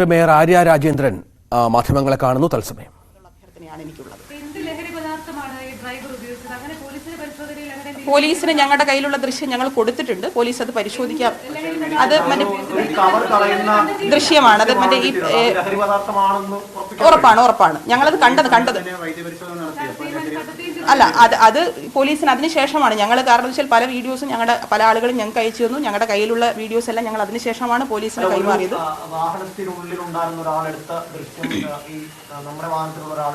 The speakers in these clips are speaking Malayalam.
മേയർ ആര്യ രാജേന്ദ്രൻ മാധ്യമങ്ങളെ കാണുന്നു തത്സമയം. പോലീസിന് ഞങ്ങളുടെ കയ്യിലുള്ള ദൃശ്യം ഞങ്ങൾ കൊടുത്തിട്ടുണ്ട്. പോലീസ് അത് പരിശോധിക്കാം. അത് ദൃശ്യമാണ്. അത് മറ്റേ ഈ ഉറപ്പാണ് ഉറപ്പാണ്. ഞങ്ങളത് കണ്ടത് കണ്ടത്. അല്ല അത് അത് പോലീസിന് അതിന് ശേഷമാണ്. ഞങ്ങൾ കാരണം വെച്ചാൽ പല വീഡിയോസും ഞങ്ങളുടെ പല ആളുകളും ഞങ്ങൾക്ക് അയച്ചു തന്നു. ഞങ്ങളുടെ കയ്യിലുള്ള വീഡിയോസ് എല്ലാം ഞങ്ങൾ അതിന് ശേഷമാണ് പോലീസിന് കൈമാറിയത്. ഒരാളെടുത്ത ദൃശ്യം ഈ നമ്മുടെ വാഹനത്തിലുള്ള ഒരാൾ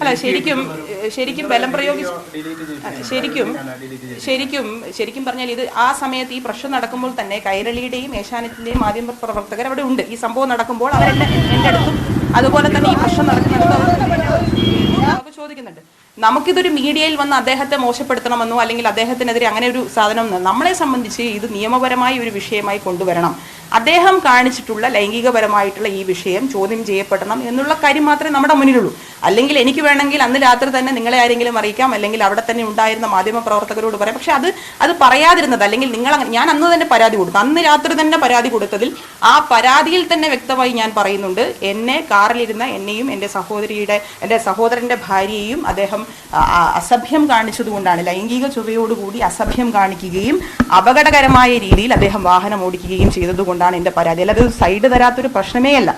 അല്ല ശരിക്കും ശരിക്കും ബലം പ്രയോഗിച്ച് ശരിക്കും ശരിക്കും ശരിക്കും പറഞ്ഞാൽ ഇത് ആ സമയത്ത് ഈ പ്രശ്നം നടക്കുമ്പോൾ തന്നെ കൈരളിയുടെയും ഏഷ്യാനെറ്റിന്റെയും മാധ്യമ പ്രവർത്തകർ അവിടെ ഉണ്ട്. ഈ സംഭവം നടക്കുമ്പോൾ അവരെല്ലാം എന്റെ അടുത്തും അതുപോലെ തന്നെ ഈ പ്രശ്നം നടക്കുന്നുണ്ട് ചോദിക്കുന്നുണ്ട്. നമുക്കിതൊരു മീഡിയയിൽ വന്ന് അദ്ദേഹത്തെ മോശപ്പെടുത്തണമെന്നോ അല്ലെങ്കിൽ അദ്ദേഹത്തിനെതിരെ അങ്ങനെ ഒരു സാധനം നമ്മളെ സംബന്ധിച്ച് ഇത് നിയമപരമായ ഒരു വിഷയമായി കൊണ്ടുവരണം. അദ്ദേഹം കാണിച്ചിട്ടുള്ള ലൈംഗികപരമായിട്ടുള്ള ഈ വിഷയം ചോദ്യം ചെയ്യപ്പെടണം എന്നുള്ള കാര്യം മാത്രമേ നമ്മുടെ മുന്നിലുള്ളൂ. അല്ലെങ്കിൽ എനിക്ക് വേണമെങ്കിൽ അന്ന് രാത്രി തന്നെ നിങ്ങളെ ആരെങ്കിലും അറിയിക്കാം അല്ലെങ്കിൽ അവിടെ തന്നെ ഉണ്ടായിരുന്ന മാധ്യമ പ്രവർത്തകരോട് പറയാം. പക്ഷെ അത് അത് പറയാതിരുന്നത് അല്ലെങ്കിൽ നിങ്ങൾ ഞാൻ അന്ന് തന്നെ പരാതി കൊടുത്തു. അന്ന് രാത്രി തന്നെ പരാതി കൊടുത്തതിൽ ആ പരാതിയിൽ തന്നെ വ്യക്തമായി ഞാൻ പറയുന്നുണ്ട് എന്നെ കാറിലിരുന്ന എന്നെയും എന്റെ സഹോദരിയുടെ എന്റെ സഹോദരന്റെ ഭാര്യയെയും അദ്ദേഹം അസഭ്യം കാണിച്ചതുകൊണ്ടാണ് ലൈംഗിക ചുവയോടുകൂടി അസഭ്യം കാണിക്കുകയും അപകടകരമായ രീതിയിൽ അദ്ദേഹം വാഹനം ഓടിക്കുകയും ചെയ്തതുകൊണ്ടാണ് എന്റെ പരാതി. അല്ലാതെ സൈഡ് തരാത്തൊരു പ്രശ്നമേ അല്ല.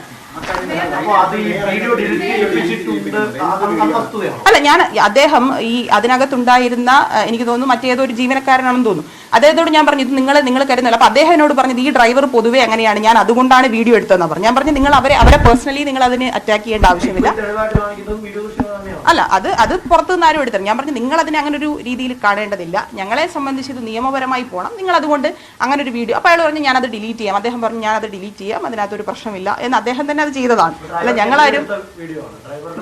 അല്ല ഞാൻ അദ്ദേഹം ഈ അതിനകത്തുണ്ടായിരുന്ന എനിക്ക് തോന്നുന്നു മറ്റേതോ ഒരു ജീവനക്കാരനാണെന്ന് തോന്നുന്നു. അദ്ദേഹത്തോട് ഞാൻ പറഞ്ഞു ഇത് നിങ്ങൾ നിങ്ങൾ കരുതുന്നില്ല. അപ്പൊ അദ്ദേഹം എന്നോട് പറഞ്ഞത് ഈ ഡ്രൈവർ പൊതുവെ അങ്ങനെയാണ്. ഞാൻ അതുകൊണ്ടാണ് വീഡിയോ എടുത്തതെന്ന് പറഞ്ഞു. ഞാൻ പറഞ്ഞു നിങ്ങൾ അവരെ അവരെ പേഴ്സണലി നിങ്ങൾ അതിന് അറ്റാക്ക് ചെയ്യേണ്ട ആവശ്യമില്ല അല്ല അത് അത് പുറത്തുനിന്ന് ആരും എടുത്തത് ഞാൻ പറഞ്ഞു നിങ്ങൾ അതിനെ അങ്ങനെ ഒരു രീതിയിൽ കാണേണ്ടതില്ല. ഞങ്ങളെ സംബന്ധിച്ച് ഇത് നിയമപരമായി പോകണം നിങ്ങൾ അതുകൊണ്ട് അങ്ങനെ ഒരു വീഡിയോ അപ്പോൾ അയാൾ പറഞ്ഞു ഞാനത് ഡിലീറ്റ് ചെയ്യാം. അദ്ദേഹം പറഞ്ഞു ഞാനത് ഡിലീറ്റ് ചെയ്യാം. അതിനകത്തൊരു പ്രശ്നമില്ല. എന്ന് അദ്ദേഹം തന്നെ അത് ചെയ്തതാണ്. അല്ല ഞങ്ങളാരും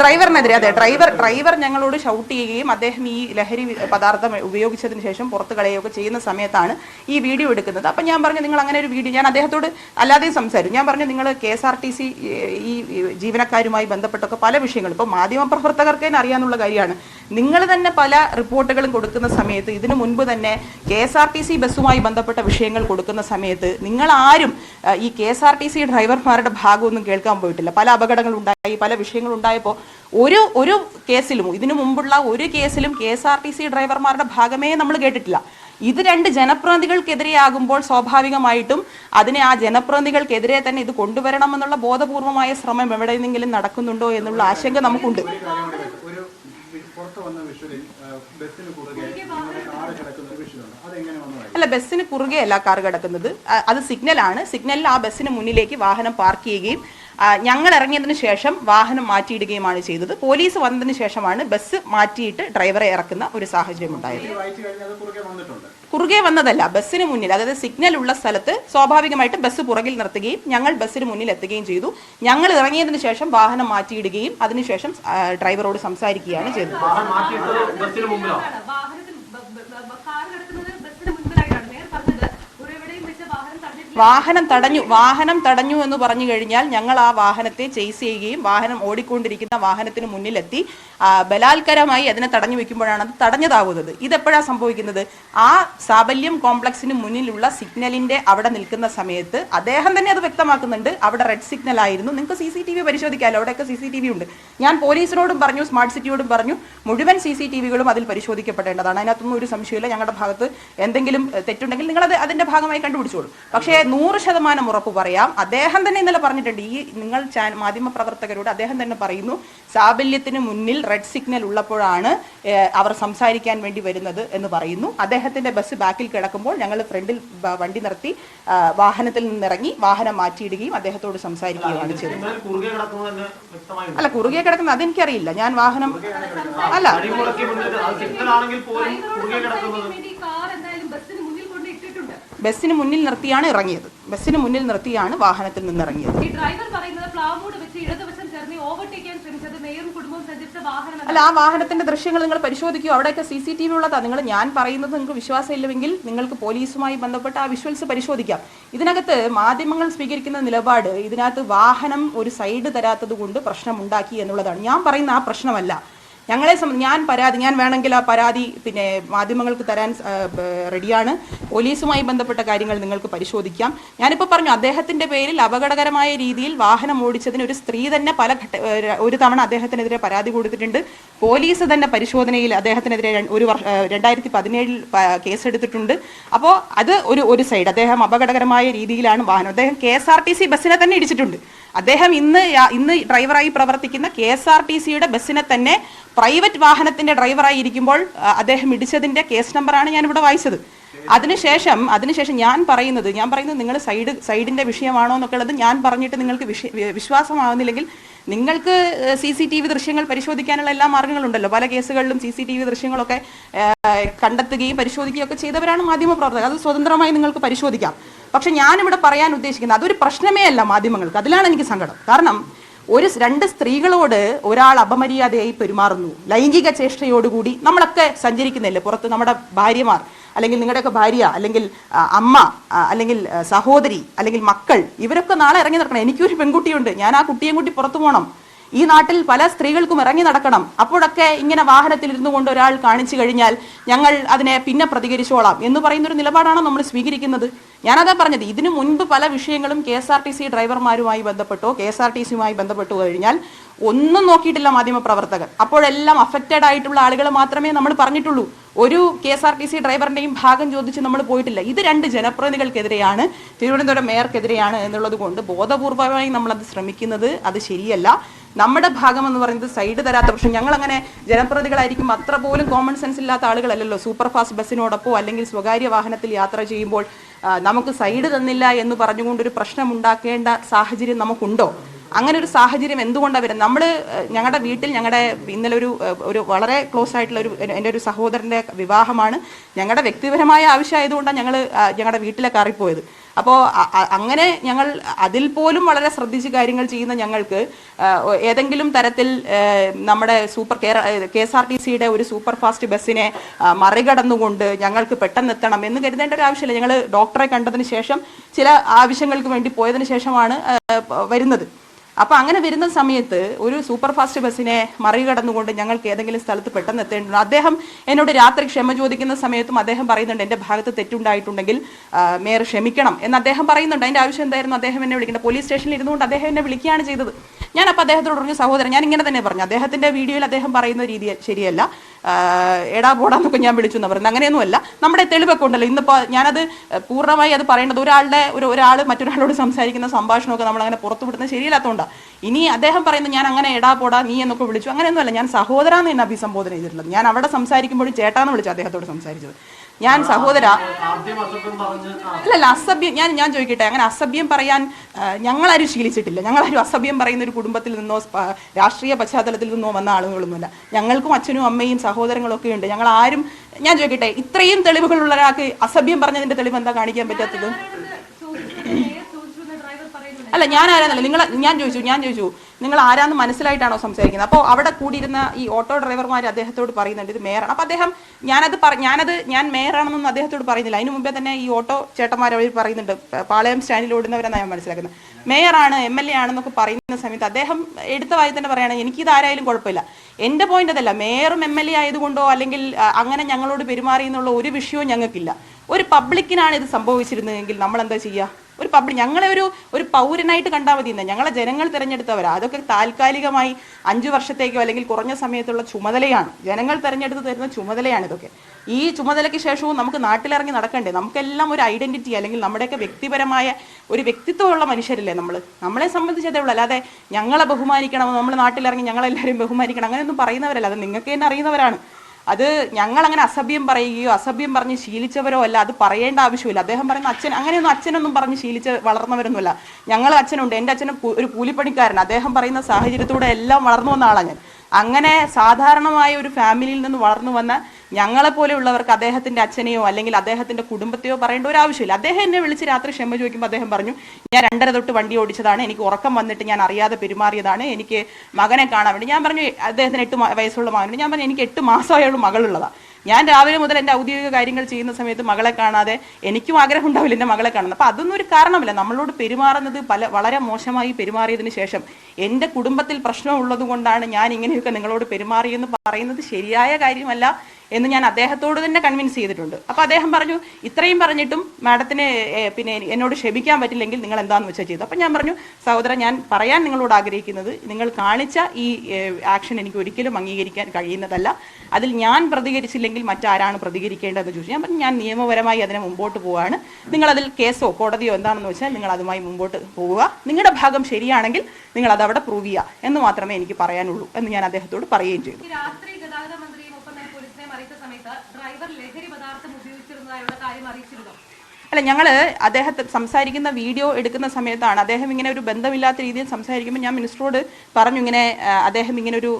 ഡ്രൈവറിനെതിരെ അതെ ഡ്രൈവർ ഡ്രൈവർ ഞങ്ങളോട് ഷൗട്ട് ചെയ്യുകയും അദ്ദേഹം ഈ ലഹരി പദാർത്ഥം ഉപയോഗിച്ചതിന് ശേഷം പുറത്ത് കളയുകയൊക്കെ ചെയ്യുന്ന സമയത്താണ് ഈ വീഡിയോ എടുക്കുന്നത്. അപ്പം ഞാൻ പറഞ്ഞു നിങ്ങൾ അങ്ങനെ ഒരു വീഡിയോ ഞാൻ അദ്ദേഹത്തോട് അല്ലാതെയും സംസാരിക്കും ഞാൻ പറഞ്ഞു നിങ്ങൾ K S R T C ഈ ജീവനക്കാരുമായി ബന്ധപ്പെട്ടൊക്കെ പല വിഷയങ്ങളും ഇപ്പോൾ മാധ്യമപ്രവർത്തകർക്ക് തന്നെ അറിയാനുള്ള കാര്യമാണ്. നിങ്ങൾ തന്നെ പല റിപ്പോർട്ടുകളും കൊടുക്കുന്ന സമയത്ത് ഇതിനു മുൻപ് തന്നെ K S R T C ബസ്സുമായി ബന്ധപ്പെട്ട വിഷയങ്ങൾ കൊടുക്കുന്ന സമയത്ത് നിങ്ങൾ ആരും ഈ K S R T C ഡ്രൈവർമാരുടെ ഭാഗമൊന്നും കേൾക്കാൻ പോയിട്ടില്ല. പല അപകടങ്ങൾ ഉണ്ടായി പല വിഷയങ്ങൾ ഉണ്ടായപ്പോൾ ഒരു ഒരു കേസിലും ഇതിനു മുമ്പുള്ള ഒരു കേസിലും K S R T C ഡ്രൈവർമാരുടെ ഭാഗമേ നമ്മൾ കേട്ടിട്ടില്ല. ഇത് രണ്ട് ജനപ്രതിനിധികൾക്കെതിരെയാകുമ്പോൾ സ്വാഭാവികമായിട്ടും അതിനെ ആ ജനപ്രതിനിധികൾക്കെതിരെ തന്നെ ഇത് കൊണ്ടുവരണമെന്നുള്ള ബോധപൂർവമായ ശ്രമം എവിടെയെങ്കിലും നടക്കുന്നുണ്ടോ എന്നുള്ള ആശങ്ക നമുക്കുണ്ട്. പുറത്ത് വന്ന വിഷ്വലിൽ ആ, ബസ്സിന് കുറുകെ കാറ് കിടക്കുന്ന. അതെങ്ങനെ അല്ല ബസ്സിന് കുറുകെ അല്ല കാർ കിടക്കുന്നത്. അത് സിഗ്നലാണ്. സിഗ്നലിൽ ആ ബസ്സിന് മുന്നിലേക്ക് വാഹനം പാർക്ക് ചെയ്യുകയും ഞങ്ങൾ ഇറങ്ങിയതിന് ശേഷം വാഹനം മാറ്റിയിടുകയുമാണ് ചെയ്തത്. പോലീസ് വന്നതിന് ശേഷമാണ് ബസ് മാറ്റിയിട്ട് ഡ്രൈവറെ ഇറക്കുന്ന ഒരു സാഹചര്യം ഉണ്ടായത് കുറുകെ വന്നതല്ല ബസ്സിന് മുന്നിൽ അതായത് സിഗ്നൽ ഉള്ള സ്ഥലത്ത് സ്വാഭാവികമായിട്ട് ബസ് പുറകിൽ നിർത്തുകയും ഞങ്ങൾ ബസ്സിന് മുന്നിൽ എത്തുകയും ചെയ്തു. ഞങ്ങൾ ഇറങ്ങിയതിന് ശേഷം വാഹനം മാറ്റിയിടുകയും അതിനുശേഷം ഡ്രൈവറോട് സംസാരിക്കുകയാണ് ചെയ്തത് വാഹനം മാറ്റിയിട്ടത് ബസ്സിന് മുമ്പിലാണ് ആണ്. വാഹനത്തിൽ ബ- ബ- ബ- കാർ കിടക്കുന്നത് ബസ്സിന് മുൻപിലായിട്ടാണ് മേയർ പറഞ്ഞത് ഒരു എവിടെയും വെച്ച് വാഹനം തടഞ്ഞു വാഹനം തടഞ്ഞു എന്ന് പറഞ്ഞു കഴിഞ്ഞാൽ ഞങ്ങൾ ആ വാഹനത്തെ ചേസ് ചെയ്യുകയും വാഹനം ഓടിക്കൊണ്ടിരിക്കുന്ന വാഹനത്തിന് മുന്നിലെത്തി ബലാത്കരമായി അതിനെ തടഞ്ഞു വെക്കുമ്പോഴാണ് അത് തടഞ്ഞതാവുന്നത്. ഇതെപ്പോഴാണ് സംഭവിക്കുന്നത്? ആ സാബല്യം കോംപ്ലക്സിന് മുന്നിലുള്ള സിഗ്നലിന്റെ അവിടെ നിൽക്കുന്ന സമയത്ത് അദ്ദേഹം തന്നെ അത് വ്യക്തമാക്കുന്നുണ്ട്. അവിടെ റെഡ് സിഗ്നൽ ആയിരുന്നു. നിങ്ങൾക്ക് സി സി ടി വി പരിശോധിക്കാമല്ലോ അവിടെയൊക്കെ സി സി ടി വി ഉണ്ട്. ഞാൻ പോലീസിനോടും പറഞ്ഞു സ്മാർട്ട് സിറ്റിയോടും പറഞ്ഞു മുഴുവൻ സി സി ടി വികളും അതിൽ പരിശോധിക്കപ്പെടേണ്ടതാണ്. അതിനകത്തൊന്നും ഒരു സംശയമില്ല ഞങ്ങളുടെ ഭാഗത്ത് എന്തെങ്കിലും തെറ്റുണ്ടെങ്കിൽ നിങ്ങൾ അത് അതിന്റെ ഭാഗമായി കണ്ടുപിടിച്ചോളൂ. പക്ഷേ നൂറ് ശതമാനം ഉറപ്പ് പറയാം. അദ്ദേഹം തന്നെ ഇന്നലെ പറഞ്ഞിട്ടുണ്ട് ഈ നിങ്ങൾ മാധ്യമപ്രവർത്തകരോട് മാധ്യമ പ്രവർത്തകരോട് അദ്ദേഹം തന്നെ പറയുന്നു സാബല്യത്തിന് മുന്നിൽ റെഡ് സിഗ്നൽ ഉള്ളപ്പോഴാണ് അവർ സംസാരിക്കാൻ വേണ്ടി വരുന്നത് എന്ന് പറയുന്നു. അദ്ദേഹത്തിന്റെ ബസ് ബാക്കിൽ കിടക്കുമ്പോൾ ഞങ്ങൾ ഫ്രണ്ടിൽ വണ്ടി നിർത്തി വാഹനത്തിൽ നിന്നിറങ്ങി വാഹനം മാറ്റിയിടുകയും അദ്ദേഹത്തോട് സംസാരിക്കുകയാണ് ചെയ്തത്. വ്യക്തമായി അല്ല കുറുകെ കിടക്കുന്നത് അതെനിക്കറിയില്ല. ഞാൻ വാഹനം അല്ല. ബസ്സിന് മുന്നിൽ നിർത്തിയാണ് ഇറങ്ങിയത്. ബസ്സിന് മുന്നിൽ നിർത്തിയാണ് വാഹനത്തിൽ നിന്ന് ഇറങ്ങിയത് അല്ല ആ വാഹനത്തിന്റെ ദൃശ്യങ്ങൾ നിങ്ങൾ പരിശോധിക്കൂ അവിടെയൊക്കെ സി സി ടി വി ഉള്ളതാണ് നിങ്ങൾ ഞാൻ പറയുന്നത് നിങ്ങൾക്ക് വിശ്വാസമില്ലെങ്കിൽ നിങ്ങൾക്ക് പോലീസുമായി ബന്ധപ്പെട്ട ആ വിഷ്വൽസ് പരിശോധിക്കാം. ഇതിനകത്ത് മാധ്യമങ്ങൾ സ്വീകരിക്കുന്ന നിലപാട് ഇതിനകത്ത് വാഹനം ഒരു സൈഡ് തരാത്തത് കൊണ്ട് പ്രശ്നമുണ്ടാക്കി എന്നുള്ളതാണ്. ഞാൻ പറയുന്ന ആ പ്രശ്നമല്ല. ഞങ്ങളെ സംബന്ധിച്ച് ഞാൻ പരാതി ഞാൻ വേണമെങ്കിൽ ആ പരാതി പിന്നെ മാധ്യമങ്ങൾക്ക് തരാൻ റെഡിയാണ്. പോലീസുമായി ബന്ധപ്പെട്ട കാര്യങ്ങൾ നിങ്ങൾക്ക് പരിശോധിക്കാം. ഞാനിപ്പോൾ പറഞ്ഞു അദ്ദേഹത്തിന്റെ പേരിൽ അപകടകരമായ രീതിയിൽ വാഹനം ഓടിച്ചതിന് ഒരു സ്ത്രീ തന്നെ പല ഘട്ട ഒരു തവണ അദ്ദേഹത്തിനെതിരെ പരാതി കൊടുത്തിട്ടുണ്ട്. പോലീസ് തന്നെ പരിശോധനയിൽ അദ്ദേഹത്തിനെതിരെ ഒരു വർഷം രണ്ടായിരത്തി പതിനേഴിൽ കേസെടുത്തിട്ടുണ്ട്. അപ്പോൾ അത് ഒരു ഒരു സൈഡ്. അദ്ദേഹം അപകടകരമായ രീതിയിലാണ് വാഹനം. അദ്ദേഹം K S R T C ബസ്സിനെ തന്നെ ഇടിച്ചിട്ടുണ്ട്. അദ്ദേഹം ഇന്ന് ഇന്ന് ഡ്രൈവറായി പ്രവർത്തിക്കുന്ന കെ എസ് ആർ ടി സിയുടെ ബസ്സിനെ തന്നെ പ്രൈവറ്റ് വാഹനത്തിന്റെ ഡ്രൈവറായി ഇരിക്കുമ്പോൾ അദ്ദേഹം ഇടിച്ചതിന്റെ കേസ് നമ്പറാണ് ഞാൻ ഇവിടെ വായിച്ചത്. അതിനുശേഷം അതിനുശേഷം ഞാൻ പറയുന്നത് ഞാൻ പറയുന്നത് നിങ്ങൾ സൈഡ് സൈഡിന്റെ വിഷയമാണോ എന്നൊക്കെ ഉള്ളത് ഞാൻ പറഞ്ഞിട്ട് നിങ്ങൾക്ക് വിശ്വാസമാവുന്നില്ലെങ്കിൽ നിങ്ങൾക്ക് സി സി ടി വി ദൃശ്യങ്ങൾ പരിശോധിക്കാനുള്ള എല്ലാ മാർഗങ്ങളുണ്ടല്ലോ പല കേസുകളിലും സി സി ടി വി ദൃശ്യങ്ങളൊക്കെ കണ്ടെത്തുകയും പരിശോധിക്കുകയും ഒക്കെ ചെയ്തവരാണ് മാധ്യമപ്രവർത്തകർ. അത് സ്വതന്ത്രമായി നിങ്ങൾക്ക് പരിശോധിക്കാം. പക്ഷെ ഞാനിവിടെ പറയാൻ ഉദ്ദേശിക്കുന്നത് അതൊരു പ്രശ്നമേ അല്ല മാധ്യമങ്ങൾക്ക്. അതിലാണ് എനിക്ക് സങ്കടം. കാരണം ഒരു രണ്ട് സ്ത്രീകളോട് ഒരാൾ അപമര്യാദയായി പെരുമാറുന്നു. ലൈംഗിക ചേഷ്ടയോടുകൂടി നമ്മളൊക്കെ സഞ്ചരിക്കുന്നില്ലേ പുറത്ത് നമ്മുടെ ഭാര്യമാർ അല്ലെങ്കിൽ നിങ്ങളുടെയൊക്കെ ഭാര്യ അല്ലെങ്കിൽ അമ്മ അല്ലെങ്കിൽ സഹോദരി അല്ലെങ്കിൽ മക്കൾ ഇവരൊക്കെ നാളെ ഇറങ്ങി നടക്കണം. എനിക്കൊരു പെൺകുട്ടിയുണ്ട്. ഞാൻ ആ കുട്ടിയും കൂട്ടി പുറത്തു പോകണം ഈ നാട്ടിൽ പല സ്ത്രീകൾക്കും ഇറങ്ങി നടക്കണം. അപ്പോഴൊക്കെ ഇങ്ങനെ വാഹനത്തിൽ ഇരുന്നു കൊണ്ട് ഒരാൾ കാണിച്ചു കഴിഞ്ഞാൽ ഞങ്ങൾ അതിനെ പിന്നെ പ്രതികരിച്ചോളാം എന്ന് പറയുന്ന ഒരു നിലപാടാണ് നമ്മൾ സ്വീകരിക്കുന്നത്? ഞാനതാ പറഞ്ഞത്. ഇതിനു മുൻപ് പല വിഷയങ്ങളും K S R T C ഡ്രൈവർമാരുമായി ബന്ധപ്പെട്ടോ കെ എസ് ആർ ടി സിയുമായി ബന്ധപ്പെട്ടു കഴിഞ്ഞാൽ ഒന്നും നോക്കിയിട്ടില്ല മാധ്യമപ്രവർത്തകർ. അപ്പോഴെല്ലാം അഫക്റ്റഡ് ആയിട്ടുള്ള ആളുകൾ മാത്രമേ നമ്മൾ പറഞ്ഞിട്ടുള്ളൂ. ഒരു K S R T C ഡ്രൈവറിന്റെയും ഭാഗം ചോദിച്ച് നമ്മൾ പോയിട്ടില്ല. ഇത് രണ്ട് ജനപ്രതിനിധികൾക്കെതിരെയാണ് തിരുവനന്തപുരം മേയർക്കെതിരെയാണ് എന്നുള്ളത് കൊണ്ട് ബോധപൂർവമായി നമ്മളത് ശ്രമിക്കുന്നത്. അത് ശരിയല്ല. നമ്മുടെ ഭാഗം എന്ന് പറയുന്നത് സൈഡ് തരാത്ത പക്ഷെ ഞങ്ങൾ അങ്ങനെ ജനപ്രതികളായിരിക്കും അത്ര പോലും കോമൺ സെൻസ് ഇല്ലാത്ത ആളുകളല്ലല്ലോ. സൂപ്പർ ഫാസ്റ്റ് ബസ്സിനോടൊപ്പം അല്ലെങ്കിൽ സ്വകാര്യ വാഹനത്തിൽ യാത്ര ചെയ്യുമ്പോൾ നമുക്ക് സൈഡ് തന്നില്ല എന്ന് പറഞ്ഞുകൊണ്ട് ഒരു പ്രശ്നം ഉണ്ടാക്കേണ്ട സാഹചര്യം നമുക്കുണ്ടോ? അങ്ങനെ ഒരു സാഹചര്യം എന്തുകൊണ്ടാണ് വരുന്നത്? നമ്മൾ ഞങ്ങളുടെ വീട്ടിൽ ഞങ്ങളുടെ ഇന്നലെ ഒരു ഒരു വളരെ ക്ലോസ് ആയിട്ടുള്ള ഒരു എന്റെ ഒരു സഹോദരന്റെ വിവാഹമാണ് ഞങ്ങളുടെ വ്യക്തിപരമായ ആവശ്യമായതുകൊണ്ടാണ് ഞങ്ങൾ ഞങ്ങളുടെ വീട്ടിലെ കയറിപ്പോയത്. അപ്പോൾ അങ്ങനെ ഞങ്ങൾ അതിൽ പോലും വളരെ ശ്രദ്ധിച്ച് കാര്യങ്ങൾ ചെയ്യുന്ന ഞങ്ങൾക്ക് ഏതെങ്കിലും തരത്തിൽ നമ്മുടെ super K S R T സിയുടെ ഒരു സൂപ്പർ ഫാസ്റ്റ് ബസ്സിനെ മറികടന്നുകൊണ്ട് ഞങ്ങൾക്ക് പെട്ടെന്ന് എത്തണം എന്ന് കരുതേണ്ട ഒരു ആവശ്യമില്ല. ഞങ്ങൾ ഡോക്ടറെ കണ്ടതിന് ശേഷം ചില ആവശ്യങ്ങൾക്ക് വേണ്ടി പോയതിനു ശേഷമാണ് വരുന്നത്. അപ്പൊ അങ്ങനെ വരുന്ന സമയത്ത് ഒരു സൂപ്പർ ഫാസ്റ്റ് ബസ്സിനെ മറികടന്നുകൊണ്ട് ഞങ്ങൾക്ക് ഏതെങ്കിലും സ്ഥലത്ത് പെട്ടെന്ന് എത്തേണ്ടത് അദ്ദേഹം എന്നോട് രാത്രി ക്ഷമ ചോദിക്കുന്ന സമയത്തും അദ്ദേഹം പറയുന്നുണ്ട് എന്റെ ഭാഗത്ത് തെറ്റുണ്ടായിട്ടുണ്ടെങ്കിൽ മേയർ ക്ഷമിക്കണം. എന്ന് അദ്ദേഹം പറയുന്നുണ്ട്. അതിന്റെ ആവശ്യം എന്തായിരുന്നു? അദ്ദേഹം എന്നെ വിളിക്കേണ്ടത് പോലീസ് സ്റ്റേഷനിൽ ഇരുന്നുകൊണ്ട് അദ്ദേഹം എന്നെ വിളിക്കുകയാണ് ചെയ്തത്. ഞാൻ അപ്പോൾ അദ്ദേഹത്തോട് പറഞ്ഞു സഹോദരൻ ഞാൻ ഇങ്ങനെ തന്നെ പറഞ്ഞു. അദ്ദേഹത്തിന്റെ വീഡിയോയിൽ അദ്ദേഹം പറയുന്ന രീതി ശരിയല്ല. എടാ പോടാന്നൊക്കെ ഞാൻ വിളിച്ചു എന്ന് പറയുന്നത് അങ്ങനെയൊന്നുമല്ല നമ്മുടെ തെളിവൊക്കെ ഉണ്ടല്ലോ. ഇന്നിപ്പോൾ ഞാനത് പൂർണമായി അത് പറയേണ്ടത് ഒരാളുടെ ഒരു ഒരാൾ മറ്റൊരാളോട് സംസാരിക്കുന്ന സംഭാഷണമൊക്കെ നമ്മൾ അങ്ങനെ പുറത്തുവിടുന്നത് ശരിയല്ലാത്തതുകൊണ്ട്. ഇനി അദ്ദേഹം പറയുന്നത് ഞാൻ അങ്ങനെ എടാ പോടാ നീ എന്നൊക്കെ വിളിച്ചു. അങ്ങനെയൊന്നുമല്ല ഞാൻ സഹോദരാന്ന് എന്നെ അഭിസംബോധന ചെയ്തിട്ടുള്ളത്. ഞാൻ അവിടെ സംസാരിക്കുമ്പോഴും ചേട്ടാന്ന് വിളിച്ചു അദ്ദേഹത്തോട് സംസാരിച്ചത്. ഞാൻ സഹോദര അല്ലല്ല അസഭ്യം ഞാൻ ഞാൻ ചോദിക്കട്ടെ അങ്ങനെ അസഭ്യം പറയാൻ ഞങ്ങളാരും ശീലിച്ചിട്ടില്ല. ഞങ്ങളാരും അസഭ്യം പറയുന്ന ഒരു കുടുംബത്തിൽ നിന്നോ രാഷ്ട്രീയ പശ്ചാത്തലത്തിൽ നിന്നോ വന്ന ആളുകളൊന്നുമല്ല. ഞങ്ങൾക്കും അച്ഛനും അമ്മയും സഹോദരങ്ങളും ഒക്കെ ഉണ്ട്. ഞങ്ങൾ ആരും ഞാൻ ചോദിക്കട്ടെ ഇത്രയും തെളിവുകളുള്ള ഒരാൾക്ക് അസഭ്യം പറഞ്ഞതിന്റെ തെളിവ് എന്താ കാണിക്കാൻ പറ്റാത്തത്? അല്ല ഞാൻ ആരാന്നല്ല നിങ്ങൾ ഞാൻ ചോദിച്ചു ഞാൻ ചോദിച്ചു. നിങ്ങൾ ആരാന്ന് മനസ്സിലായിട്ടാണോ സംസാരിക്കുന്നത്? അപ്പോൾ അവിടെ കൂടിയിരുന്ന ഈ ഓട്ടോ ഡ്രൈവർമാർ അദ്ദേഹത്തോട് പറയുന്നുണ്ട് ഇത് മേയറാണ്. അപ്പോൾ അദ്ദേഹം ഞാനത് പറ ഞാനത് ഞാൻ മേയറാണെന്നൊന്നും അദ്ദേഹത്തോട് പറയുന്നില്ല. അതിന് മുമ്പേ തന്നെ ഈ ഓട്ടോ ചേട്ടന്മാർ അവർ പറയുന്നുണ്ട് പാളയം സ്റ്റാൻഡിൽ ഓടുന്നവരെന്നാണ് ഞാൻ മനസ്സിലാക്കുന്നത്. മേയറാണ് എം എൽ എ ആണെന്നൊക്കെ പറയുന്ന സമയത്ത് അദ്ദേഹം എടുത്ത വായി തന്നെ പറയുകയാണെങ്കിൽ എനിക്കിത് ആരായാലും കുഴപ്പമില്ല. എന്റെ പോയിന്റ് അതല്ല മേയറും എം എൽ എ ആയതുകൊണ്ടോ അല്ലെങ്കിൽ അങ്ങനെ ഞങ്ങളോട് പെരുമാറി എന്നുള്ള ഒരു വിഷയവും ഞങ്ങൾക്കില്ല. ഒരു പബ്ലിക്കിനാണ് ഇത് സംഭവിച്ചിരുന്നതെങ്കിൽ നമ്മൾ എന്താ ചെയ്യുക ഒരു പബ്ലിക് ഞങ്ങളെ ഒരു ഒരു പൗരനായിട്ട് കണ്ടാൽ മതി ഞങ്ങളെ ജനങ്ങൾ തിരഞ്ഞെടുത്തവരാ. അതൊക്കെ താൽക്കാലികമായി അഞ്ചു വർഷത്തേക്കോ അല്ലെങ്കിൽ കുറഞ്ഞ സമയത്തുള്ള ചുമതലയാണ്. ജനങ്ങൾ തിരഞ്ഞെടുത്ത് തരുന്ന ചുമതലയാണ് ഇതൊക്കെ. ഈ ചുമതലയ്ക്ക് ശേഷവും നമുക്ക് നാട്ടിലിറങ്ങി നടക്കണ്ടേ? നമുക്കെല്ലാം ഒരു ഐഡന്റിറ്റി അല്ലെങ്കിൽ നമ്മുടെയൊക്കെ വ്യക്തിപരമായ ഒരു വ്യക്തിത്വമുള്ള മനുഷ്യരല്ലേ നമ്മൾ നമ്മളെ സംബന്ധിച്ചതേ ഉള്ളൂ. അല്ലാതെ ഞങ്ങളെ ബഹുമാനിക്കണം നമ്മൾ നാട്ടിലിറങ്ങി ഞങ്ങളെല്ലാവരും ബഹുമാനിക്കണം അങ്ങനെയൊന്നും പറയുന്നവരല്ല. അത് നിങ്ങൾക്ക് തന്നെ അറിയുന്നവരാണ്. അത് ഞങ്ങൾ അങ്ങനെ അസഭ്യം പറയുകയോ അസഭ്യം പറഞ്ഞ് ശീലിച്ചവരോ അല്ല അത് പറയേണ്ട ആവശ്യമില്ല. അദ്ദേഹം പറയുന്ന അച്ഛൻ അങ്ങനെയൊന്നും അച്ഛനൊന്നും പറഞ്ഞ് ശീലിച്ച് വളർന്നവരൊന്നുമല്ല. ഞങ്ങൾ അച്ഛനുണ്ട്. എന്റെ അച്ഛനും ഒരു കൂലിപ്പണിക്കാരൻ അദ്ദേഹം പറയുന്ന സാഹചര്യത്തോടെ എല്ലാം വളർന്നു വന്ന ആളാണ് ഞാൻ. അങ്ങനെ സാധാരണമായ ഒരു ഫാമിലിയിൽ നിന്ന് വളർന്നു വന്ന ഞങ്ങളെപ്പോലെയുള്ളവർക്ക് അദ്ദേഹത്തിന്റെ അച്ഛനെയോ അല്ലെങ്കിൽ അദ്ദേഹത്തിന്റെ കുടുംബത്തെയോ പറയേണ്ട ഒരു ആവശ്യമില്ല. അദ്ദേഹം എന്നെ വിളിച്ച് രാത്രി ക്ഷമ ചോദിക്കുമ്പോൾ അദ്ദേഹം പറഞ്ഞു ഞാൻ രണ്ടര തൊട്ട് വണ്ടി ഓടിച്ചതാണ് എനിക്ക് ഉറക്കം വന്നിട്ട് ഞാൻ അറിയാതെ പെരുമാറിയതാണ് എനിക്ക് മകനെ കാണാൻ വേണ്ടി ഞാൻ പറഞ്ഞു അദ്ദേഹത്തിന് എട്ട് വയസ്സുള്ള മകനുണ്ട്. ഞാൻ പറഞ്ഞു എനിക്ക് എട്ട് മാസമായുള്ള മകളുള്ളതാണ് ഞാൻ രാവിലെ മുതൽ എന്റെ ഔദ്യോഗിക കാര്യങ്ങൾ ചെയ്യുന്ന സമയത്ത് മകളെ കാണാതെ എനിക്കും ആഗ്രഹം ഉണ്ടാവില്ല എന്റെ മകളെ കാണുന്നത്. അപ്പം അതൊന്നും ഒരു കാരണമല്ല. നമ്മളോട് പെരുമാറുന്നത് പല വളരെ മോശമായി പെരുമാറിയതിന് ശേഷം എന്റെ കുടുംബത്തിൽ പ്രശ്നമുള്ളത് കൊണ്ടാണ് ഞാൻ ഇങ്ങനെയൊക്കെ നിങ്ങളോട് പെരുമാറിയെന്ന് പറയുന്നത് ശരിയായ കാര്യമല്ല. എന്ന് ഞാൻ അദ്ദേഹത്തോട് തന്നെ കൺവിൻസ് ചെയ്തിട്ടുണ്ട്. അപ്പോൾ അദ്ദേഹം പറഞ്ഞു ഇത്രയും പറഞ്ഞിട്ടും മാഡത്തിന് പിന്നെ എന്നോട് ക്ഷമിക്കാൻ പറ്റില്ലെങ്കിൽ നിങ്ങൾ എന്താന്ന് വെച്ചാൽ ചെയ്തു. അപ്പം ഞാൻ പറഞ്ഞു സഹോദരൻ ഞാൻ പറയാൻ നിങ്ങളോട് ആഗ്രഹിക്കുന്നത് നിങ്ങൾ കാണിച്ച ഈ ആക്ഷൻ എനിക്ക് ഒരിക്കലും അംഗീകരിക്കാൻ കഴിയുന്നതല്ല. അതിൽ ഞാൻ പ്രതികരിച്ചില്ലെങ്കിൽ മറ്റാരാണ് പ്രതികരിക്കേണ്ടതെന്ന് ചോദിച്ചു. ഞാൻ പറഞ്ഞു ഞാൻ നിയമപരമായി അതിനെ മുമ്പോട്ട് പോവാണ്. നിങ്ങൾ അതിൽ കേസോ കോടതിയോ എന്താണെന്ന് വെച്ചാൽ നിങ്ങൾ അതുമായി മുമ്പോട്ട് പോവുക. നിങ്ങളുടെ ഭാഗം ശരിയാണെങ്കിൽ നിങ്ങൾ അതവിടെ പ്രൂവ് ചെയ്യുക. എന്ന് മാത്രമേ എനിക്ക് പറയാനുള്ളൂ എന്ന് ഞാൻ അദ്ദേഹത്തോട് പറയുകയും ചെയ്തു ഈ രാത്രി ഗതാഗത മന്ത്രിയും ഒപ്പം തന്നെ പോലീസിനെയും അറിയിച്ച സമയത്ത് ഡ്രൈവർ ലഹരി പദാർത്ഥം ഉപയോഗിച്ചിരുന്നതായുള്ള കാര്യം അറിയിച്ചിരുന്നു. അല്ല ഞങ്ങൾ അദ്ദേഹത്തെ സംസാരിക്കുന്ന വീഡിയോ എടുക്കുന്ന സമയത്താണ് അദ്ദേഹം ഇങ്ങനെ ഒരു ബന്ധമില്ലാത്ത രീതിയിൽ സംസാരിക്കുമ്പോൾ ഞാൻ മിനിസ്റ്ററോട് പറഞ്ഞു ഇങ്ങനെ അദ്ദേഹം ഇങ്ങനെ ഒരു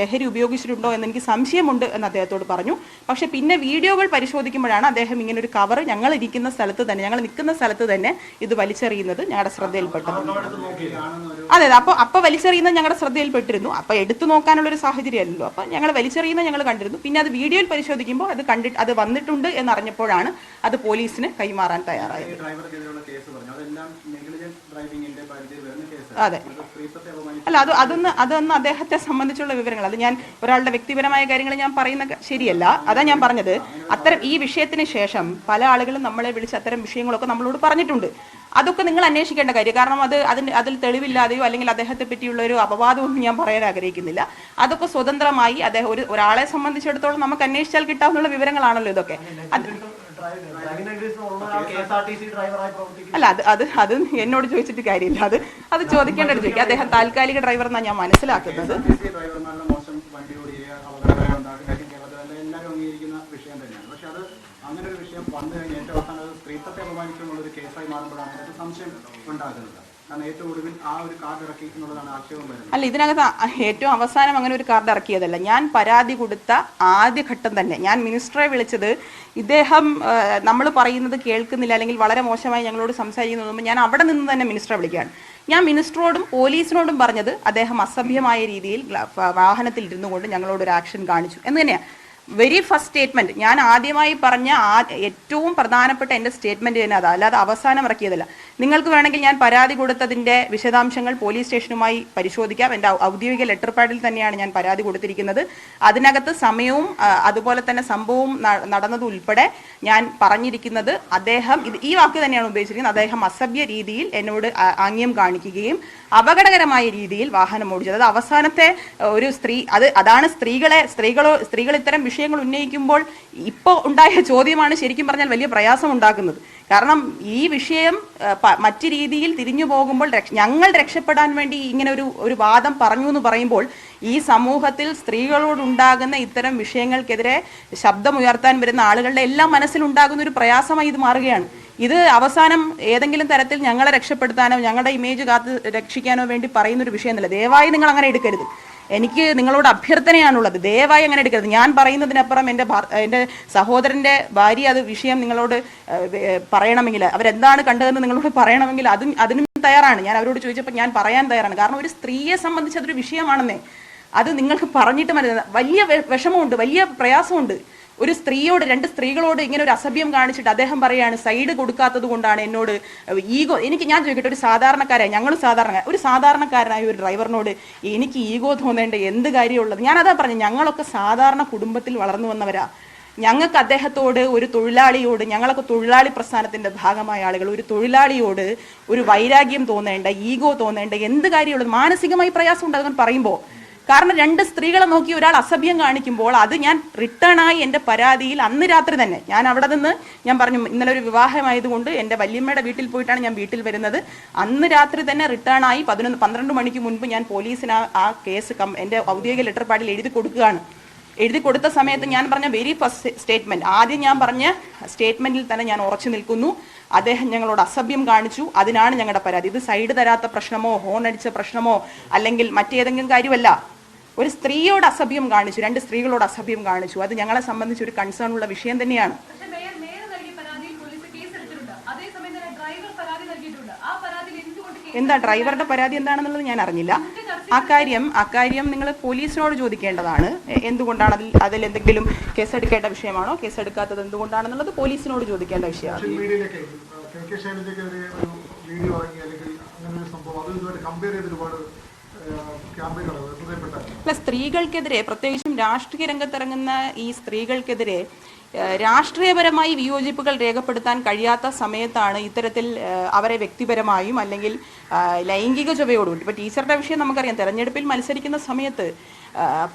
ലഹരി ഉപയോഗിച്ചിട്ടുണ്ടോ എന്ന് എനിക്ക് സംശയമുണ്ട് എന്ന് അദ്ദേഹത്തോട് പറഞ്ഞു. പക്ഷേ പിന്നെ വീഡിയോകൾ പരിശോധിക്കുമ്പോഴാണ് അദ്ദേഹം ഇങ്ങനെ ഒരു കവർ ഞങ്ങൾ ഇരിക്കുന്ന സ്ഥലത്ത് തന്നെ ഞങ്ങൾ നിൽക്കുന്ന സ്ഥലത്ത് തന്നെ ഇത് വലിച്ചെറിയുന്നത് ഞങ്ങളുടെ ശ്രദ്ധയിൽപ്പെട്ടത് അതെ അതെ അപ്പോൾ അപ്പോൾ വലിച്ചെറിയുന്നത് ഞങ്ങളുടെ ശ്രദ്ധയിൽപ്പെട്ടിരുന്നു. അപ്പോൾ എടുത്തു നോക്കാനുള്ള ഒരു സാഹചര്യമല്ലല്ലോ. അപ്പോൾ ഞങ്ങൾ വലിച്ചെറിയുന്നത് ഞങ്ങൾ കണ്ടിരുന്നു. പിന്നെ അത് വീഡിയോയിൽ പരിശോധിക്കുമ്പോൾ അത് കണ്ടിട്ട് അത് വന്നിട്ടുണ്ട് എന്നറിഞ്ഞപ്പോഴാണ് അത് പോലീസിന് കൈമാറാൻ തയ്യാറായത്. ഈ കേസ് പറഞ്ഞു? അതെല്ലാം നെഗ്ലിജന്റ് ഡ്രൈവിംഗിന്റെ പരിധിയിൽ വരുന്ന കേസ് അതെ. അല്ല അത് അതൊന്ന് അതൊന്ന് അദ്ദേഹത്തെ സംബന്ധിച്ചുള്ള വിവരങ്ങൾ. അത് ഞാൻ ഒരാളുടെ വ്യക്തിപരമായ കാര്യങ്ങൾ ഞാൻ പറയുന്ന ശരിയല്ല. അതാ ഞാൻ പറഞ്ഞത്. അത്തരം ഈ വിഷയത്തിന് ശേഷം പല ആളുകളും നമ്മളെ വിളിച്ച് അത്തരം വിഷയങ്ങളൊക്കെ നമ്മളോട് പറഞ്ഞിട്ടുണ്ട്. അതൊക്കെ നിങ്ങൾ അന്വേഷിക്കേണ്ട കാര്യം. കാരണം അത് അതിന് അതിൽ തെളിവില്ലാതെയോ അല്ലെങ്കിൽ അദ്ദേഹത്തെ പറ്റിയുള്ള ഒരു അപവാദമൊന്നും ഞാൻ പറയാൻ ആഗ്രഹിക്കുന്നില്ല. അതൊക്കെ സ്വതന്ത്രമായി അദ്ദേഹം ഒരു ഒരാളെ സംബന്ധിച്ചിടത്തോളം നമുക്ക് അന്വേഷിച്ചാൽ കിട്ടാവുന്ന വിവരങ്ങളാണല്ലോ ഇതൊക്കെ. അല്ല അത് അത് അത് എന്നോട് ചോദിച്ചിട്ട് കാര്യമില്ല. അത് അത് ചോദിക്കേണ്ടത് ചോദിക്കുക അദ്ദേഹം താൽക്കാലിക ഡ്രൈവർ എന്നാണ് ഞാൻ മനസ്സിലാക്കുന്നത്. ടി ഡ്രൈവർമാരുടെ മോശം വണ്ടി ഓടിക്കുക അപകടങ്ങൾ ഉണ്ടാക്കുക കേരളത്തിൽ എല്ലാവരും അംഗീകരിക്കുന്ന വിഷയം തന്നെയാണ്. പക്ഷെ അത് അങ്ങനെ ഒരു വിഷയം വന്നു കഴിഞ്ഞാൽ ഏറ്റവും അവസാനം സ്ത്രീത്വത്തെ അപമാനിച്ചു ഒരു കേസായി മാറുമ്പോഴാണ് സംശയം ഉണ്ടാകുന്നത്. അല്ല ഇതിനകത്ത് ഏറ്റവും അവസാനം അങ്ങനെ ഒരു കാർഡ് ഇറക്കിയതല്ല. ഞാൻ പരാതി കൊടുത്ത ആദ്യ ഘട്ടം തന്നെ. ഞാൻ മിനിസ്റ്ററെ വിളിച്ചത് ഇദ്ദേഹം നമ്മൾ പറയുന്നത് കേൾക്കുന്നില്ല അല്ലെങ്കിൽ വളരെ മോശമായി ഞങ്ങളോട് സംസാരിക്കുന്നു ഞാൻ അവിടെ നിന്ന് തന്നെ മിനിസ്റ്ററെ വിളിക്കുകയാണ്. ഞാൻ മിനിസ്റ്ററോടും പോലീസിനോടും പറഞ്ഞത് അദ്ദേഹം അസഭ്യമായ രീതിയിൽ വാഹനത്തിൽ ഇരുന്നു കൊണ്ട് ഞങ്ങളോട് ഒരു ആക്ഷൻ കാണിച്ചു. എന്ന് തന്നെയാണ് വെരി ഫസ്റ്റ് സ്റ്റേറ്റ്മെന്റ് ഞാൻ ആദ്യമായി പറഞ്ഞ ഏറ്റവും പ്രധാനപ്പെട്ട എന്റെ സ്റ്റേറ്റ്മെന്റ് തന്നെ അതാ. അല്ലാതെ അവസാനം ഇറക്കിയതല്ല. നിങ്ങൾക്ക് വേണമെങ്കിൽ ഞാൻ പരാതി കൊടുത്തതിന്റെ വിശദാംശങ്ങൾ പോലീസ് സ്റ്റേഷനുമായി പരിശോധിക്കാം. എന്റെ ഔദ്യോഗിക ലെറ്റർ പാഡിൽ തന്നെയാണ് ഞാൻ പരാതി കൊടുത്തിരിക്കുന്നത്. അതിനകത്ത് സമയവും അതുപോലെ തന്നെ സംഭവവും നടന്നത് ഉൾപ്പെടെ ഞാൻ പറഞ്ഞിരിക്കുന്നത് അദ്ദേഹം ഈ വാക്ക് തന്നെയാണ് ഉപയോഗിച്ചിരിക്കുന്നത് അദ്ദേഹം അസഭ്യ രീതിയിൽ എന്നോട് ആംഗ്യം കാണിക്കുകയും അപകടകരമായ രീതിയിൽ വാഹനം ഓടിച്ചത്. അത് അവസാനത്തെ ഒരു സ്ത്രീ അത് അതാണ് സ്ത്രീകളെ സ്ത്രീകളോ സ്ത്രീകൾ ഇത്തരം വിഷയങ്ങൾ ഉന്നയിക്കുമ്പോൾ ഇപ്പോൾ ഉണ്ടായ ചോദ്യമാണ് ശരിക്കും പറഞ്ഞാൽ വലിയ പ്രയാസം ഉണ്ടാക്കുന്നത്. കാരണം ഈ വിഷയം മറ്റു രീതിയിൽ തിരിഞ്ഞു പോകുമ്പോൾ ഞങ്ങൾ രക്ഷപ്പെടാൻ വേണ്ടി ഇങ്ങനെ ഒരു ഒരു വാദം പറഞ്ഞു എന്ന് പറയുമ്പോൾ ഈ സമൂഹത്തിൽ സ്ത്രീകളോടുണ്ടാകുന്ന ഇത്തരം വിഷയങ്ങൾക്കെതിരെ ശബ്ദമുയർത്താൻ വരുന്ന ആളുകളുടെ എല്ലാം മനസ്സിലുണ്ടാകുന്ന ഒരു പ്രയാസമായി ഇത് മാറുകയാണ്. ഇത് അവസാനം ഏതെങ്കിലും തരത്തിൽ ഞങ്ങളെ രക്ഷപ്പെടുത്താനോ ഞങ്ങളുടെ ഇമേജ് കാത്ത് രക്ഷിക്കാനോ വേണ്ടി പറയുന്ന ഒരു വിഷയമെന്നല്ല ദയവായി നിങ്ങൾ അങ്ങനെ എടുക്കരുത്. എനിക്ക് നിങ്ങളോട് അഭ്യർത്ഥനയാണുള്ളത്. ദയവായി അങ്ങനെ എടുക്കരുത്. ഞാൻ പറയുന്നതിനപ്പുറം എന്റെ എന്റെ സഹോദരന്റെ ഭാര്യ അത് വിഷയം നിങ്ങളോട് പറയണമെങ്കിൽ അവരെന്താണ് കണ്ടതെന്ന് നിങ്ങളോട് പറയണമെങ്കിൽ അതും അതിനും തയ്യാറാണ്. ഞാൻ അവരോട് ചോദിച്ചപ്പോൾ ഞാൻ പറയാൻ തയ്യാറാണ്. കാരണം ഒരു സ്ത്രീയെ സംബന്ധിച്ച് അതൊരു വിഷയമാണെന്നേ. അത് നിങ്ങൾക്ക് പറഞ്ഞിട്ട് മനസ്സിലാ വലിയ വിഷമമുണ്ട് വലിയ പ്രയാസമുണ്ട്. ഒരു സ്ത്രീയോട് രണ്ട് സ്ത്രീകളോട് ഇങ്ങനെ ഒരു അസഭ്യം കാണിച്ചിട്ട് അദ്ദേഹം പറയാണ് സൈഡ് കൊടുക്കാത്തത് കൊണ്ടാണ് എന്നോട് ഈഗോ എനിക്ക് ഞാൻ ചോദിക്കട്ടെ ഒരു സാധാരണക്കാരായ ഞങ്ങളും സാധാരണ ഒരു സാധാരണക്കാരനായ ഒരു ഡ്രൈവറിനോട് എനിക്ക് ഈഗോ തോന്നേണ്ട എന്ത് കാര്യമുള്ളത്? ഞാനതാ പറഞ്ഞു ഞങ്ങളൊക്കെ സാധാരണ കുടുംബത്തിൽ വളർന്നു വന്നവരാ. ഞങ്ങൾക്ക് അദ്ദേഹത്തോട് ഒരു തൊഴിലാളിയോട് ഞങ്ങളൊക്കെ തൊഴിലാളി പ്രസ്ഥാനത്തിന്റെ ഭാഗമായ ആളുകൾ ഒരു തൊഴിലാളിയോട് ഒരു വൈരാഗ്യം തോന്നേണ്ട ഈഗോ തോന്നേണ്ട എന്ത് കാര്യമുള്ളത്? മാനസികമായി പ്രയാസം ഉണ്ട് പറയുമ്പോൾ കാരണം രണ്ട് സ്ത്രീകളെ നോക്കി ഒരാൾ അസഭ്യം കാണിക്കുമ്പോൾ അത് ഞാൻ റിട്ടേൺ ആയി എന്റെ പരാതിയിൽ അന്ന് രാത്രി തന്നെ. ഞാൻ അവിടെ നിന്ന് ഞാൻ പറഞ്ഞു ഇന്നലെ ഒരു വിവാഹമായതുകൊണ്ട് എന്റെ വല്യമ്മയുടെ വീട്ടിൽ പോയിട്ടാണ് ഞാൻ വീട്ടിൽ വരുന്നത്. അന്ന് രാത്രി തന്നെ റിട്ടേൺ ആയി പതിനൊന്ന് പന്ത്രണ്ട് മണിക്ക് മുൻപ് ഞാൻ പോലീസിന് ആ- കേസ് എന്റെ ഔദ്യോഗിക ലെറ്റർ പാഡിൽ എഴുതി കൊടുക്കുകയാണ്. എഴുതി കൊടുത്ത സമയത്ത് ഞാൻ പറഞ്ഞ വെരി ഫസ്റ്റ് സ്റ്റേറ്റ്മെന്റ്. ആദ്യം ഞാൻ പറഞ്ഞ സ്റ്റേറ്റ്മെന്റിൽ തന്നെ ഞാൻ ഉറച്ചു നിൽക്കുന്നു. അദ്ദേഹം ഞങ്ങളോട് അസഭ്യം കാണിച്ചു. അതിനാണ് ഞങ്ങളുടെ പരാതി. ഇത് സൈഡ് തരാത്ത പ്രശ്നമോ ഹോൺ അടിച്ച പ്രശ്നമോ അല്ലെങ്കിൽ മറ്റേതെങ്കിലും കാര്യമല്ല. ഒരു സ്ത്രീയോട് അസഭ്യം കാണിച്ചു രണ്ട് സ്ത്രീകളോട് അസഭ്യം കാണിച്ചു. അത് ഞങ്ങളെ സംബന്ധിച്ച് ഒരു കൺസേൺ ഉള്ള വിഷയം തന്നെയാണ്. പക്ഷേ മേയർ മേയർ നൽകിയ പോലീസ് കേസ് എടുത്തിട്ടുണ്ട്. അതേസമയം തന്നെ ഡ്രൈവർ പരാതി നൽകിയിട്ടുണ്ട്. ആ പരാതിയിൽ എന്തുകൊണ്ട് കേസ് എന്താ ഡ്രൈവറുടെ പരാതി എന്താണെന്നുള്ളത് ഞാൻ അറിഞ്ഞില്ല. അക്കാര്യം അക്കാര്യം നിങ്ങൾ പോലീസിനോട് ചോദിക്കേണ്ടതാണ്. എന്തുകൊണ്ടാണ് അതിൽ അതിൽ എന്തെങ്കിലും കേസെടുക്കേണ്ട വിഷയമാണോ? കേസെടുക്കാത്തത് എന്തുകൊണ്ടാണെന്നുള്ളത് പോലീസിനോട് ചോദിക്കേണ്ട വിഷയമാണ്. വീഡിയോ അല്ലെങ്കിൽ അങ്ങനെ ഒരു സംഭവം അത് ഇതുമായിട്ട് കമ്പയർ ചെയ്ത് ഒരുപാട് അല്ല സ്ത്രീകൾക്കെതിരെ പ്രത്യേകിച്ചും രാഷ്ട്രീയ രംഗത്തിറങ്ങുന്ന ഈ സ്ത്രീകൾക്കെതിരെ രാഷ്ട്രീയപരമായി വിയോജിപ്പുകൾ രേഖപ്പെടുത്താൻ കഴിയാത്ത സമയത്താണ് ഇത്തരത്തിൽ അവരെ വ്യക്തിപരമായും അല്ലെങ്കിൽ ലൈംഗിക ചുവയോടുകൂടി ഇപ്പോൾ ടീച്ചറുടെ വിഷയം നമുക്കറിയാം. തെരഞ്ഞെടുപ്പിൽ മത്സരിക്കുന്ന സമയത്ത്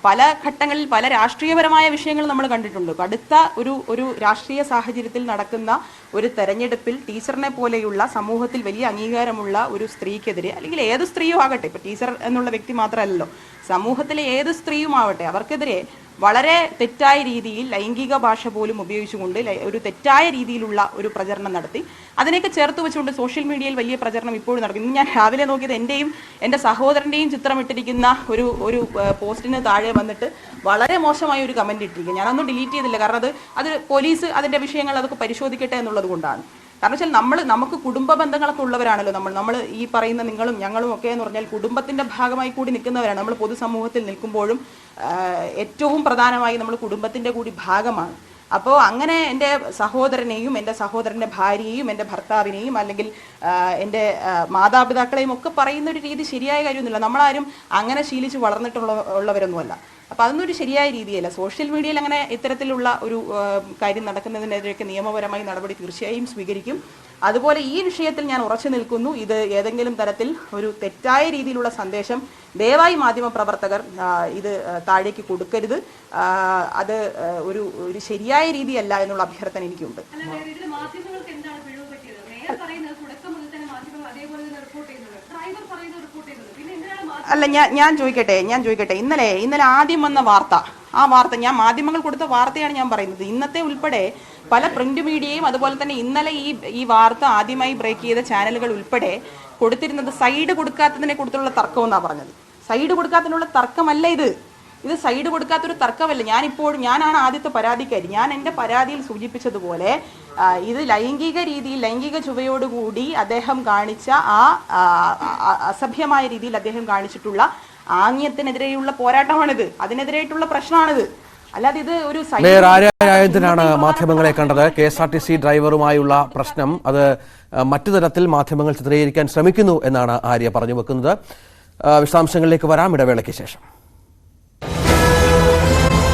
പല ഘട്ടങ്ങളിൽ പല രാഷ്ട്രീയപരമായ വിഷയങ്ങൾ നമ്മൾ കണ്ടിട്ടുണ്ട്. കടുത്ത ഒരു ഒരു രാഷ്ട്രീയ സാഹചര്യത്തിൽ നടക്കുന്ന ഒരു തെരഞ്ഞെടുപ്പിൽ ടീച്ചറിനെ പോലെയുള്ള സമൂഹത്തിൽ വലിയ അംഗീകാരമുള്ള ഒരു സ്ത്രീക്കെതിരെ അല്ലെങ്കിൽ ഏത് സ്ത്രീയും ആകട്ടെ ഇപ്പൊ ടീച്ചർ എന്നുള്ള വ്യക്തി മാത്രമല്ലല്ലോ സമൂഹത്തിലെ ഏത് സ്ത്രീയും ആവട്ടെ അവർക്കെതിരെ വളരെ തെറ്റായ രീതിയിൽ ലൈംഗിക ഭാഷ പോലും ഉപയോഗിച്ചുകൊണ്ട് ഒരു തെറ്റായ രീതിയിലുള്ള ഒരു പ്രചരണം നടത്തി. അതിനെയൊക്കെ ചേർത്ത് വെച്ചുകൊണ്ട് സോഷ്യൽ മീഡിയയിൽ വലിയ പ്രചരണം ഇപ്പോഴും നടക്കും. ഇന്ന് ഞാൻ രാവിലെ നോക്കിയത് എന്റെയും എന്റെ സഹോദരന്റെയും ചിത്രം ഇട്ടിരിക്കുന്ന ഒരു ഒരു പോസ്റ്റിന് താഴെ വന്നിട്ട് വളരെ മോശമായ ഒരു കമന്റ് ഇട്ടിരിക്കുക ഞാനൊന്നും ഡിലീറ്റ് ചെയ്തില്ല. കാരണം അത് അത് പോലീസ് അതിന്റെ വിഷയങ്ങൾ അതൊക്കെ പരിശോധിക്കട്ടെ എന്നുള്ളത് കൊണ്ടാണ്. കാരണം വെച്ചാൽ നമ്മൾ നമുക്ക് കുടുംബ ബന്ധങ്ങളൊക്കെ ഉള്ളവരാണല്ലോ നമ്മൾ. നമ്മൾ ഈ പറയുന്ന നിങ്ങളും ഞങ്ങളും ഒക്കെ എന്ന് പറഞ്ഞാൽ കുടുംബത്തിന്റെ ഭാഗമായി കൂടി നിൽക്കുന്നവരാണ്. നമ്മൾ പൊതുസമൂഹത്തിൽ നിൽക്കുമ്പോഴും ഏറ്റവും പ്രധാനമായി നമ്മൾ കുടുംബത്തിന്റെ കൂടി ഭാഗമാണ്. അപ്പോൾ അങ്ങനെ എന്റെ സഹോദരനെയും എന്റെ സഹോദരന്റെ ഭാര്യയെയും എന്റെ ഭർത്താവിനെയും അല്ലെങ്കിൽ എന്റെ മാതാപിതാക്കളെയും ഒക്കെ പറയുന്ന ഒരു രീതി ശരിയായ കാര്യമൊന്നുമില്ല. നമ്മളാരും അങ്ങനെ ശീലിച്ച് വളർന്നിട്ടുള്ള ഉള്ളവരൊന്നുമല്ല. അപ്പോൾ അതൊന്നും ഒരു ശരിയായ രീതിയല്ല. സോഷ്യൽ മീഡിയയിൽ അങ്ങനെ ഇത്തരത്തിലുള്ള ഒരു കാര്യം നടക്കുന്നതിനെതിരെയൊക്കെ നിയമപരമായി നടപടി തീർച്ചയായും സ്വീകരിക്കും. അതുപോലെ ഈ വിഷയത്തിൽ ഞാൻ ഉറച്ചു നിൽക്കുന്നു. ഇത് ഏതെങ്കിലും തരത്തിൽ ഒരു തെറ്റായ രീതിയിലുള്ള സന്ദേശം ദയവായി മാധ്യമപ്രവർത്തകർ ഇത് താഴേക്ക് കൊടുക്കരുത്. അത് ഒരു ഒരു ശരിയായ രീതിയല്ല എന്നുള്ള അഭ്യർത്ഥന എനിക്കുണ്ട് അല്ല മേയർ ഇതിൽ മാധ്യമങ്ങൾക്ക് എന്താണ് പിഴവ് പറ്റിയത് മേയർ പറയുന്നത് തുടക്കം മുതൽ തന്നെ മാധ്യമങ്ങൾ അതേപോലെ തന്നെ റിപ്പോർട്ട് ചെയ്യുന്നത് ഡ്രൈവർ പറയുന്നത് റിപ്പോർട്ട് ചെയ്യുന്നത് പിന്നെ എന്തിനാണ് മാധ്യമം അല്ല ഞാൻ ഞാൻ ചോദിക്കട്ടെ ഞാൻ ചോദിക്കട്ടെ. ഇന്നലെ ഇന്നലെ ആദ്യം വന്ന വാർത്ത ആ വാർത്ത ഞാൻ മാധ്യമങ്ങൾ കൊടുത്ത വാർത്തയാണ് ഞാൻ പറയുന്നത്. ഇന്നത്തെ ഉൾപ്പെടെ പല പ്രിന്റ് മീഡിയയും അതുപോലെ തന്നെ ഇന്നലെ ഈ ഈ വാർത്ത ആദ്യമായി ബ്രേക്ക് ചെയ്ത ചാനലുകൾ ഉൾപ്പെടെ കൊടുത്തിരുന്നത് സൈഡ് കൊടുക്കാത്തതിനെ കുറിച്ചുള്ള തർക്കം എന്നാണ് പറഞ്ഞത്. സൈഡ് കൊടുക്കാത്തതിനുള്ള തർക്കമല്ല ഇത്. ഇത് സൈഡ് കൊടുക്കാത്തൊരു തർക്കമല്ല. ഞാനിപ്പോഴും ഞാനാണ് ആദ്യത്തെ പരാതിക്കാരി. ഞാൻ എന്റെ പരാതിയിൽ സൂചിപ്പിച്ചതുപോലെ ഇത് ലൈംഗിക രീതിയിൽ ലൈംഗിക ചുവയോടുകൂടി അദ്ദേഹം കാണിച്ച ആ അസഭ്യമായ രീതിയിൽ അദ്ദേഹം കാണിച്ചിട്ടുള്ള ആംഗ്യത്തിനെതിരെയുള്ള പോരാട്ടമാണിത്. അതിനെതിരായിട്ടുള്ള പ്രശ്നമാണിത്. അല്ലാതെ ഇത് ഒരു ാണ് മാധ്യമങ്ങളെ കണ്ടത്. K S R T C ഡ്രൈവറുമായുള്ള പ്രശ്നം അത് മറ്റു തരത്തിൽ മാധ്യമങ്ങൾ ചിത്രീകരിക്കാൻ ശ്രമിക്കുന്നു എന്നാണ് ആര്യ പറഞ്ഞു വെക്കുന്നത്. വിശദാംശങ്ങളിലേക്ക് വരാം. ഇടവേളയ്ക്ക് ശേഷം.